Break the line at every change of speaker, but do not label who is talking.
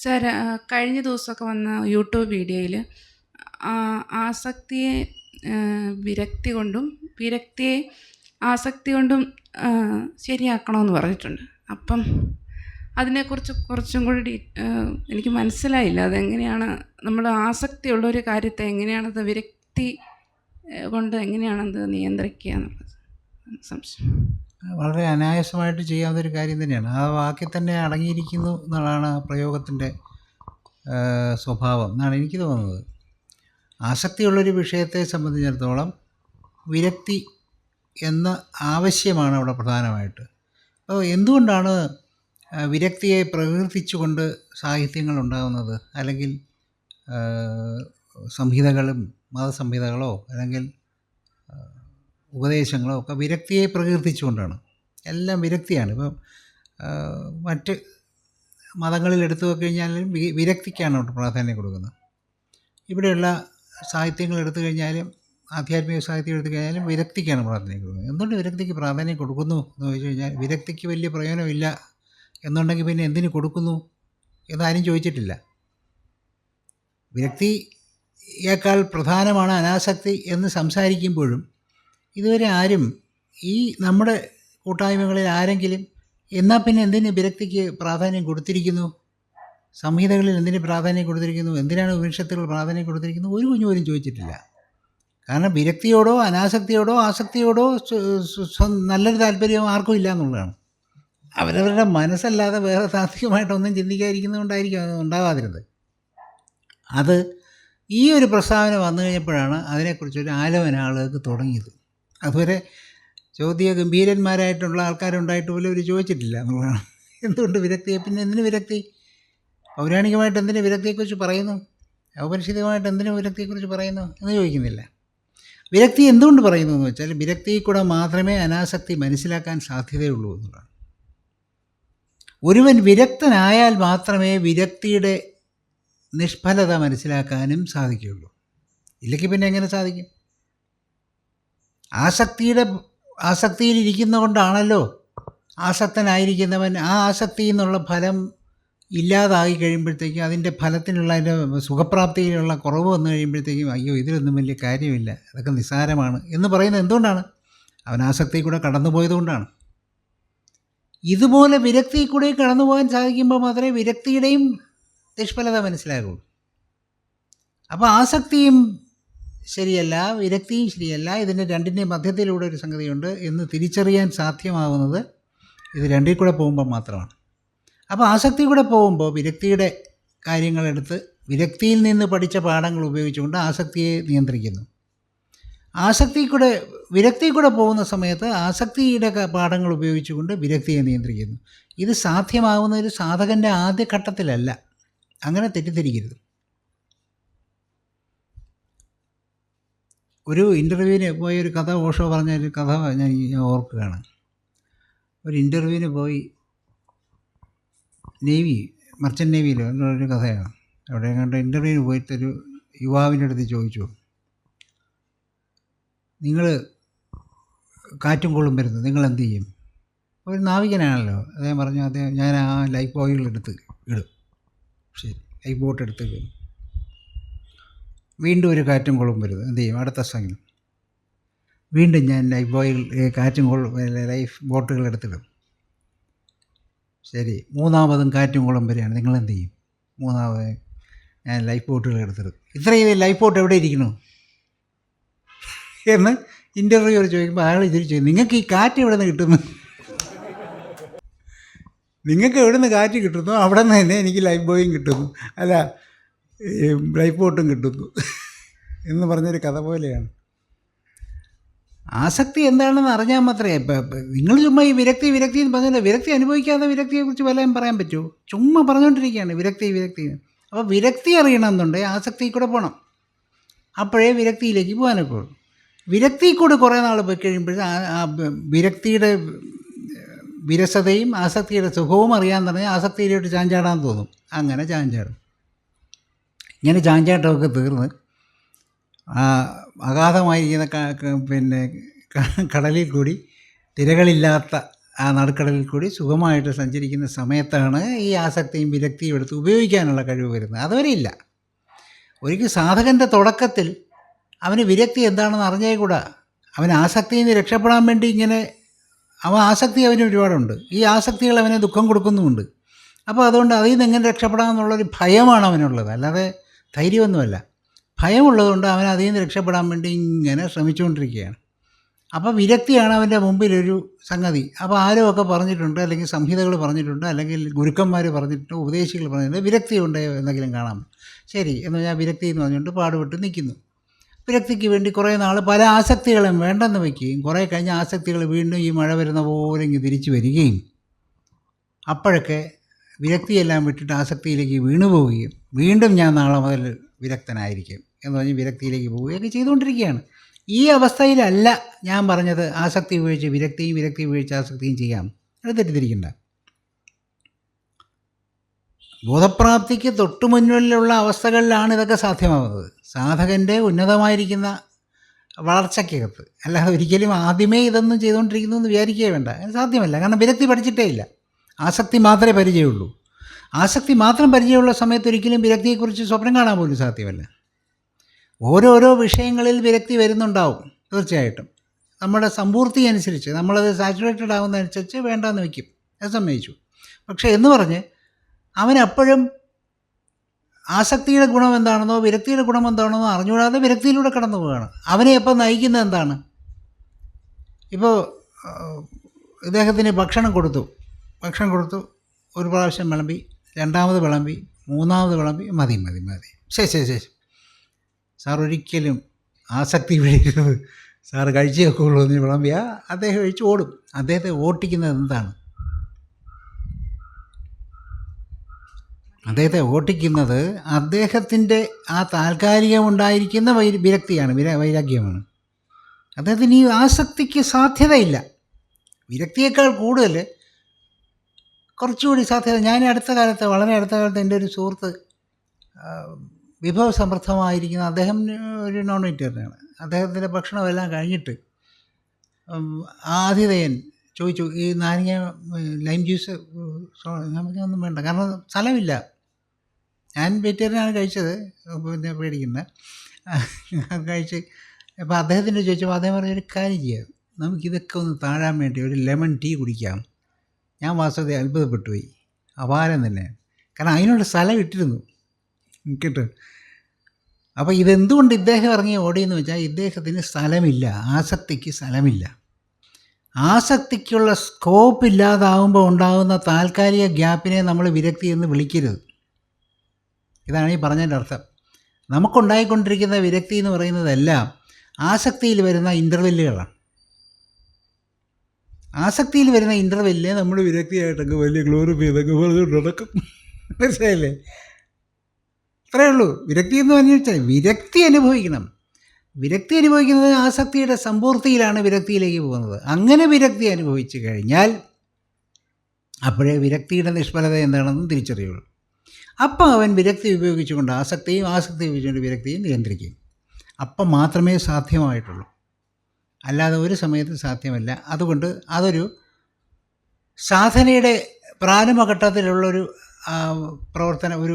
Sir കഴിഞ്ഞ ദിവസമൊക്കെ വന്ന യൂട്യൂബ് വീഡിയോയിൽ ആസക്തിയെ വിരക്തി കൊണ്ടും വിരക്തിയെ ആസക്തി കൊണ്ടും ശരിയാക്കണമെന്ന് പറഞ്ഞിട്ടുണ്ട്. അപ്പം അതിനെക്കുറിച്ച് കുറച്ചും കൂടി ഡീ എനിക്ക് മനസ്സിലായില്ല. അതെങ്ങനെയാണ് നമ്മൾ ആസക്തിയുള്ള ഒരു കാര്യത്തെ എങ്ങനെയാണത് വിരക്തി കൊണ്ട് എങ്ങനെയാണത് നിയന്ത്രിക്കുക എന്നുള്ളത്. സംശയം.
വളരെ അനായാസമായിട്ട് ചെയ്യാവുന്നൊരു കാര്യം തന്നെയാണ്. ആ വാക്കിൽ തന്നെ അടങ്ങിയിരിക്കുന്നു എന്നുള്ളതാണ് ആ പ്രയോഗത്തിന്റെ സ്വഭാവം എന്നാണ് എനിക്ക് തോന്നുന്നത്. ആസക്തിയുള്ളൊരു വിഷയത്തെ സംബന്ധിച്ചിടത്തോളം വിരക്തി എന്ന ആവശ്യമാണ് അവിടെ പ്രധാനമായിട്ട്. അപ്പോൾ എന്തുകൊണ്ടാണ് വിരക്തിയെ പ്രകീർത്തിച്ചുകൊണ്ട് സാഹിത്യങ്ങൾ ഉണ്ടാകുന്നത് അല്ലെങ്കിൽ സംഹിതകളും മതസംഹിതകളോ അല്ലെങ്കിൽ ഉപദേശങ്ങളോ ഒക്കെ വിരക്തിയെ പ്രകീർത്തിച്ചുകൊണ്ടാണ്. എല്ലാം വിരക്തിയാണ്. ഇപ്പം മറ്റ് മതങ്ങളിൽ എടുത്തു നോക്കിക്കഴിഞ്ഞാലും വിരക്തിക്കാണ് പ്രാധാന്യം കൊടുക്കുന്നത്. ഇവിടെയുള്ള സാഹിത്യങ്ങൾ എടുത്തു കഴിഞ്ഞാലും ആധ്യാത്മിക സാഹിത്യം എടുത്തു കഴിഞ്ഞാലും വിരക്തിക്കാണ് പ്രാധാന്യം കൊടുക്കുന്നത്. എന്തുകൊണ്ട് വിരക്തിക്ക് പ്രാധാന്യം കൊടുക്കുന്നു എന്ന് ചോദിച്ചു കഴിഞ്ഞാൽ വിരക്തിക്ക് വലിയ പ്രയോജനമില്ല എന്നുണ്ടെങ്കിൽ പിന്നെ എന്തിന് കൊടുക്കുന്നു എന്നാരും ചോദിച്ചിട്ടില്ല. വിരക്തിയേക്കാൾ പ്രധാനമാണ് അനാസക്തി എന്ന് സംസാരിക്കുമ്പോഴും ഇതുവരെ ആരും ഈ നമ്മുടെ കൂട്ടായ്മകളിൽ ആരെങ്കിലും എന്നാൽ പിന്നെ എന്തിന് വിരക്തിക്ക് പ്രാധാന്യം കൊടുത്തിരിക്കുന്നു? സംഹിതകളിൽ എന്തിന് പ്രാധാന്യം കൊടുത്തിരിക്കുന്നു? എന്തിനാണ് ഉപനിഷത്തുകൾ പ്രാധാന്യം കൊടുത്തിരിക്കുന്നു ഒരു കുഞ്ഞു പോലും ചോദിച്ചിട്ടില്ല. കാരണം വിരക്തിയോടോ അനാസക്തിയോടോ ആസക്തിയോടോ നല്ലൊരു താല്പര്യം ആർക്കും ഇല്ല എന്നുള്ളതാണ്. അവരവരുടെ മനസ്സല്ലാതെ വേറെ താത്വികമായിട്ടൊന്നും ചിന്തിക്കാതിരിക്കുന്നതുകൊണ്ടായിരിക്കും അത് ഉണ്ടാകാതിരുന്നത് അത് ഈ ഒരു പ്രസ്താവന വന്നു കഴിഞ്ഞപ്പോഴാണ് അതിനെക്കുറിച്ചൊരു ആലോചന ആളുകൾക്ക് തുടങ്ങിയത്. അതുവരെ ചോദ്യ ഗംഭീരന്മാരായിട്ടുള്ള ആൾക്കാരുണ്ടായിട്ട് പോലും അവർ ചോദിച്ചിട്ടില്ല. എന്നുള്ളതാണ് എന്തുകൊണ്ട് വിരക്തിയെ? പിന്നെ എന്തിനു വിരക്തി? പൗരാണികമായിട്ട് എന്തിനു വിരക്തിയെക്കുറിച്ച് പറയുന്നു? ഔപനിഷികമായിട്ട് എന്തിനു വിരക്തിയെക്കുറിച്ച് പറയുന്നു എന്ന് ചോദിക്കുന്നില്ല. വിരക്തി എന്തുകൊണ്ട് പറയുന്നു എന്ന് വെച്ചാൽ വിരക്തിയിൽ കൂടെ മാത്രമേ അനാസക്തി മനസ്സിലാക്കാൻ സാധ്യതയുള്ളൂ എന്നുള്ളതാണ്. ഒരുവൻ വിരക്തനായാൽ മാത്രമേ വിരക്തിയുടെ നിഷ്ഫലത മനസ്സിലാക്കാനും സാധിക്കുകയുള്ളൂ. ഇല്ലെങ്കിൽ പിന്നെ എങ്ങനെ സാധിക്കും? ആസക്തിയുടെ ആസക്തിയിലിരിക്കുന്ന കൊണ്ടാണല്ലോ ആസക്തനായിരിക്കുന്നവൻ ആ ആസക്തി എന്നുള്ള ഫലം ഇല്ലാതായി കഴിയുമ്പോഴത്തേക്കും അതിന്റെ ഫലത്തിനുള്ള അതിന്റെ സുഖപ്രാപ്തിയിലുള്ള കുറവ് വന്നു കഴിയുമ്പോഴത്തേക്കും അയ്യോ ഇതിലൊന്നും വലിയ കാര്യമില്ല. അതൊക്കെ നിസ്സാരമാണ് എന്ന് പറയുന്നത് എന്തുകൊണ്ടാണ്? അവൻ ആസക്തി കൂടെ കടന്നു പോയതുകൊണ്ടാണ് ഇതുപോലെ വിരക്തി കൂടെ കടന്നു പോകാൻ സാധിക്കുമ്പോൾ മാത്രമേ വിരക്തിയുടെയും നിഷ്ഫലത മനസ്സിലാകുള്ളൂ. അപ്പോൾ ആസക്തിയും ശരിയല്ല വിരക്തിയും ശരിയല്ല. ഇതിന്റെ രണ്ടിന്റെയും മധ്യത്തിലൂടെ ഒരു സംഗതിയുണ്ട്. എന്ന് തിരിച്ചറിയാൻ സാധ്യമാവുന്നത് ഇത് രണ്ടിൽ കൂടെ പോകുമ്പോൾ മാത്രമാണ്. അപ്പോൾ ആസക്തി കൂടെ പോകുമ്പോൾ വിരക്തിയുടെ കാര്യങ്ങളെടുത്ത് വിരക്തിയിൽ നിന്ന് പഠിച്ച പാഠങ്ങൾ ഉപയോഗിച്ചുകൊണ്ട് ആസക്തിയെ നിയന്ത്രിക്കുന്നു. ആസക്തി കൂടെ വിരക്തി കൂടെ പോകുന്ന സമയത്ത് ആസക്തിയുടെ പാഠങ്ങൾ ഉപയോഗിച്ചുകൊണ്ട് വിരക്തിയെ നിയന്ത്രിക്കുന്നു. ഇത് സാധ്യമാകുന്ന ഒരു സാധകന്റെ ആദ്യ ഘട്ടത്തിലല്ല അങ്ങനെ തെറ്റിദ്ധരിക്കരുത്. ഒരു ഇന്റർവ്യൂവിന് പോയി ഒരു കഥ ഓഷോ പറഞ്ഞ ഒരു കഥ ഞാൻ ഓർക്കുകയാണ്. ഒരു ഇന്റർവ്യൂവിന് പോയി നേവി മർച്ചന്റ് നേവിയിൽ ഒരു കഥയാണ്. അവിടെ കണ്ട ഇന്റർവ്യൂവിന് പോയിട്ട് ഒരു യുവാവിന്റെ അടുത്ത് ചോദിച്ചു. നിങ്ങൾ കാറ്റും കൊള്ളും വരുന്നു. നിങ്ങൾ എന്ത് ചെയ്യും? ഒരു നാവികനാണല്ലോ. അദ്ദേഹം പറഞ്ഞു അദ്ദേഹം ഞാൻ ആ ലൈഫ് ബോയിൽ എടുത്ത് ഇടും. ശരി ലൈഫ് ബോട്ട് എടുത്ത് ഇടും. വീണ്ടും ഒരു കാറ്റും കൊള്ളും വരുന്നത് എന്ത് ചെയ്യും? അടുത്ത സമയം വീണ്ടും ഞാൻ ലൈഫ് ബോയിൽ കാറ്റും കൊള്ളും ലൈഫ് ബോട്ടുകൾ എടുത്തിടും. ശരി. മൂന്നാമതും കാറ്റും കൊള്ളും വരികയാണ് നിങ്ങൾ എന്ത് ചെയ്യും? മൂന്നാമത് ഞാൻ ലൈഫ് ബോട്ടുകൾ എടുത്തിടും. ഇത്രയും ലൈഫ് ബോട്ട് എവിടെ ഇരിക്കുന്നു? എന്ന് ഇന്റർവ്യൂവർ ചോദിക്കുമ്പോൾ അയാൾ തിരിച്ചു നിങ്ങൾക്ക് ഈ കാറ്റ് എവിടെ നിന്ന് കിട്ടുന്നു? നിങ്ങൾക്ക് എവിടെ നിന്ന് കാറ്റ് കിട്ടുന്നു? അവിടെ നിന്ന് തന്നെ എനിക്ക് ലൈഫ് ബോയും കിട്ടുന്നു. അല്ല ലൈഫ് ബോട്ടും കിട്ടുന്നു. എന്ന് പറഞ്ഞൊരു കഥ പോലെയാണ്. ആസക്തി എന്താണെന്ന് അറിഞ്ഞാൽ മാത്രമേ ഇപ്പം നിങ്ങൾ ചുമ്മാ ഈ വിരക്തി വിരക്തി എന്ന് പറഞ്ഞാൽ വിരക്തി അനുഭവിക്കാതെ വിരക്തിയെക്കുറിച്ച് വല്ലതും പറയാൻ പറ്റുമോ? ചുമ്മാ പറഞ്ഞുകൊണ്ടിരിക്കുകയാണ് വിരക്തി വിരക്തി. അപ്പോൾ വിരക്തി അറിയണമെന്നുണ്ടെങ്കിൽ ആസക്തി കൂടെ പോകണം അപ്പോഴേ വിരക്തിയിലേക്ക് പോകാനൊക്കെ ഉള്ളൂ. വിരക്തി കൂടെ കുറേ നാൾ പോയി കഴിയുമ്പോഴേ ആ വിരക്തിയുടെ വിരസതയും ആസക്തിയുടെ സുഖവും അറിയാൻ തുടങ്ങി ആസക്തിയിലോട്ട് ചാഞ്ചാടാൻ തോന്നും. അങ്ങനെ ചാഞ്ചാടും. ഇങ്ങനെ ചാഞ്ചാട്ടമൊക്കെ തീർന്ന് അഗാധമായിരിക്കുന്ന പിന്നെ കടലിൽ കൂടി തിരകളില്ലാത്ത ആ നടുക്കടലിൽ കൂടി സുഖമായിട്ട് സഞ്ചരിക്കുന്ന സമയത്താണ് ഈ ആസക്തിയും വിരക്തിയും എടുത്ത് ഉപയോഗിക്കാനുള്ള കഴിവ് വരുന്നത്. അതുവരെ ഇല്ല. ഒരിക്കൽ സാധകന്റെ തുടക്കത്തിൽ അവന് വിരക്തി എന്താണെന്ന് അറിഞ്ഞേ കൂടാ. അവൻ ആസക്തിയിൽ നിന്ന് രക്ഷപ്പെടാൻ വേണ്ടി ഇങ്ങനെ അവൻ ആസക്തി അവന് ഒരുപാടുണ്ട്. ഈ ആസക്തികൾ അവനെ ദുഃഖം കൊടുക്കുന്നുമുണ്ട്. അപ്പോൾ അതുകൊണ്ട് അതിൽ നിന്ന് എങ്ങനെ രക്ഷപ്പെടാമെന്നുള്ളൊരു ഭയമാണ് അവനുള്ളത്. അല്ലാതെ ധൈര്യമൊന്നുമല്ല. ഭയമുള്ളതുകൊണ്ട് അവൻ അതിൽ നിന്ന് രക്ഷപ്പെടാൻ വേണ്ടി ഇങ്ങനെ ശ്രമിച്ചുകൊണ്ടിരിക്കുകയാണ്. അപ്പോൾ വിരക്തിയാണ് അവന്റെ മുമ്പിലൊരു സംഗതി. അപ്പോൾ ആരോ ഒക്കെ പറഞ്ഞിട്ടുണ്ട് അല്ലെങ്കിൽ സംഹിതകൾ പറഞ്ഞിട്ടുണ്ട് അല്ലെങ്കിൽ ഗുരുക്കന്മാർ പറഞ്ഞിട്ടുണ്ട് ഉപദേശികൾ പറഞ്ഞിട്ടുണ്ട് വിരക്തി ഉണ്ട് എന്തെങ്കിലും കാണാം. ശരി എന്ന് പറഞ്ഞാൽ വിരക്തി എന്ന് പറഞ്ഞുകൊണ്ട് പാടുപെട്ട് നിൽക്കുന്നു. വിരക്തിക്ക് വേണ്ടി കുറേ നാൾ പല ആസക്തികളും വേണ്ടെന്ന് വയ്ക്കുകയും കുറേ കഴിഞ്ഞ ആസക്തികൾ വീണ്ടും ഈ മഴ വരുന്ന പോലെ ഇങ്ങ് തിരിച്ചു വരികയും അപ്പോഴൊക്കെ വിരക്തിയെല്ലാം വിട്ടിട്ട് ആസക്തിയിലേക്ക് വീണു പോവുകയും വീണ്ടും ഞാൻ നാളെ മുതൽ വിരക്തനായിരിക്കും എന്ന് പറഞ്ഞ് വിരക്തിയിലേക്ക് പോവുകയൊക്കെ ചെയ്തുകൊണ്ടിരിക്കുകയാണ്. ഈ അവസ്ഥയിലല്ല ഞാൻ പറഞ്ഞത് ആസക്തി ഉപയോഗിച്ച് വിരക്തിയും വിരക്തി ഉപയോഗിച്ച് ആസക്തിയും ചെയ്യാം. അത് തെറ്റിദ്ധരിക്കണ്ട. ബോധപ്രാപ്തിക്ക് തൊട്ടു മുന്നിലുള്ള അവസ്ഥകളിലാണ് ഇതൊക്കെ സാധ്യമാകുന്നത് സാധകന്റെ ഉന്നതമായിരിക്കുന്ന വളർച്ചയ്ക്കകത്ത്. അല്ലാതെ ഒരിക്കലും ആദ്യമേ ഇതൊന്നും ചെയ്തുകൊണ്ടിരിക്കുന്നു എന്ന് വിചാരിക്കുകയേ വേണ്ട. സാധ്യമല്ല. കാരണം വിരക്തി പഠിച്ചിട്ടേ ഇല്ല. ആസക്തി മാത്രമേ പരിചയമുള്ളൂ. ആസക്തി മാത്രം പരിചയമുള്ള സമയത്ത് ഒരിക്കലും വിരക്തിയെക്കുറിച്ച് സ്വപ്നം കാണാൻ പോലും സാധ്യമല്ല. ഓരോരോ വിഷയങ്ങളിൽ വിരക്തി വരുന്നുണ്ടാവും തീർച്ചയായിട്ടും. നമ്മുടെ സമ്പൂർത്തി അനുസരിച്ച് നമ്മളത് സാച്ചുറേറ്റഡ് ആകുന്നതനുസരിച്ച് വേണ്ടാന്ന് വയ്ക്കും. അത് സമ്മതിച്ചു. പക്ഷേ എന്ന് പറഞ്ഞ് അവനപ്പോഴും ആസക്തിയുടെ ഗുണം എന്താണെന്നോ വിരക്തിയുടെ ഗുണം എന്താണെന്നോ അറിഞ്ഞുകൂടാതെ വിരക്തിയിലൂടെ കടന്നു പോവുകയാണ്. അവനെ എപ്പോൾ നയിക്കുന്നത് എന്താണ്? ഇപ്പോൾ ഇദ്ദേഹത്തിന് ഭക്ഷണം കൊടുത്തു. ഭക്ഷണം കൊടുത്തു ഒരു പ്രാവശ്യം വിളമ്പി രണ്ടാമത് വിളമ്പി മൂന്നാമത് വിളമ്പി മതി മതി മതി. ശരി ശരി ശരി. സാർ ഒരിക്കലും ആസക്തി വിളിക്കുന്നത് സാർ കഴിച്ചേ വെക്കുകയുള്ളൂ എന്ന് വിളമ്പിയാൽ അദ്ദേഹം കഴിച്ച് ഓടും. അദ്ദേഹത്തെ ഓട്ടിക്കുന്നത് എന്താണ്? അദ്ദേഹത്തെ ഓട്ടിക്കുന്നത് അദ്ദേഹത്തിന്റെ ആ താൽക്കാലികം ഉണ്ടായിരിക്കുന്ന വൈ വിരക്തിയാണ് വിര വൈരാഗ്യമാണ്. അദ്ദേഹത്തിന് ഈ ആസക്തിക്ക് സാധ്യതയില്ല. വിരക്തിയേക്കാൾ കൂടുതൽ കുറച്ചുകൂടി സാധ്യത. ഞാൻ അടുത്ത കാലത്ത് വളരെ അടുത്ത കാലത്ത് എന്റെ ഒരു സുഹൃത്ത് വിഭവ സമൃദ്ധമായിരിക്കുന്ന അദ്ദേഹം ഒരു നോൺ വെജിറ്റേറിയനാണ് അദ്ദേഹത്തിന്റെ ഭക്ഷണമെല്ലാം കഴിഞ്ഞിട്ട് ആതിഥേയൻ ചോദിച്ചു ഈ നാരങ്ങ ലൈം ജ്യൂസ് പറഞ്ഞു, ഒന്നും വേണ്ട. കാരണം സ്ഥലമില്ല. ഞാൻ വെജിറ്റേറിയനാണ് കഴിച്ചത്. പിന്നെ പേടിക്കുന്നത് കഴിച്ച് അപ്പോൾ അദ്ദേഹത്തിന്റെ ചോദിച്ചപ്പോൾ അദ്ദേഹം പറഞ്ഞ ഒരു കാര്യം ചെയ്യാം. നമുക്കിതൊക്കെ ഒന്ന് താഴാൻ വേണ്ടി ഒരു ലെമൺ ടീ കുടിക്കാം. ഞാൻ വാസ്തവത്തെ അത്ഭുതപ്പെട്ടു പോയി അപാരം തന്നെ. കാരണം അതിനുള്ള സ്ഥലം ഇട്ടിരുന്നു കേട്ടോ? അപ്പോൾ ഇതെന്തുകൊണ്ട് ഇദ്ദേഹം ഇറങ്ങി ഓടിയെന്ന് വെച്ചാൽ ഇദ്ദേഹത്തിന് സ്ഥലമില്ല. ആസക്തിക്ക് സ്ഥലമില്ല. ആസക്തിക്കുള്ള സ്കോപ്പ് ഇല്ലാതാവുമ്പോൾ ഉണ്ടാകുന്ന താൽക്കാലിക ഗ്യാപ്പിനെ നമ്മൾ വിരക്തി എന്ന് വിളിക്കരുത്. ഇതാണ് ഈ പറഞ്ഞതിന്റെ അർത്ഥം. നമുക്കുണ്ടായിക്കൊണ്ടിരിക്കുന്ന വിരക്തി എന്ന് പറയുന്നതെല്ലാം ആസക്തിയിൽ വരുന്ന ഇന്റർവെല്ലുകളാണ് ആസക്തിയിൽ വരുന്ന ഇന്റർവെല്ലിനെ നമ്മൾ വിരക്തിയായിട്ടൊക്കെ വലിയ ഗ്ലോറിഫൈ ചെയ്തൊക്കെ പറഞ്ഞുകൊണ്ട് നടക്കും. മനസ്സിലായില്ലേ? അത്രയേ ഉള്ളൂ. വിരക്തി എന്ന് പറഞ്ഞാൽ വിരക്തി അനുഭവിക്കണം. വിരക്തി അനുഭവിക്കുന്നത് ആസക്തിയുടെ സമ്പൂർത്തിയിലാണ് വിരക്തിയിലേക്ക് പോകുന്നത്. അങ്ങനെ വിരക്തി അനുഭവിച്ചു കഴിഞ്ഞാൽ അപ്പോഴേ വിരക്തിയുടെ നിഷ്ഫലത എന്താണെന്ന് തിരിച്ചറിയുള്ളൂ. അപ്പം അവൻ വിരക്തി ഉപയോഗിച്ചുകൊണ്ട് ആസക്തിയും ആസക്തി ഉപയോഗിച്ചുകൊണ്ട് വിരക്തിയും നിയന്ത്രിക്കും. അപ്പം മാത്രമേ സാധ്യമായിട്ടുള്ളൂ. അല്ലാതെ ഒരു സമയത്ത് സാധ്യമല്ല. അതുകൊണ്ട് അതൊരു സാധനയുടെ പ്രാരംഭഘട്ടത്തിലുള്ളൊരു പ്രവർത്തന ഒരു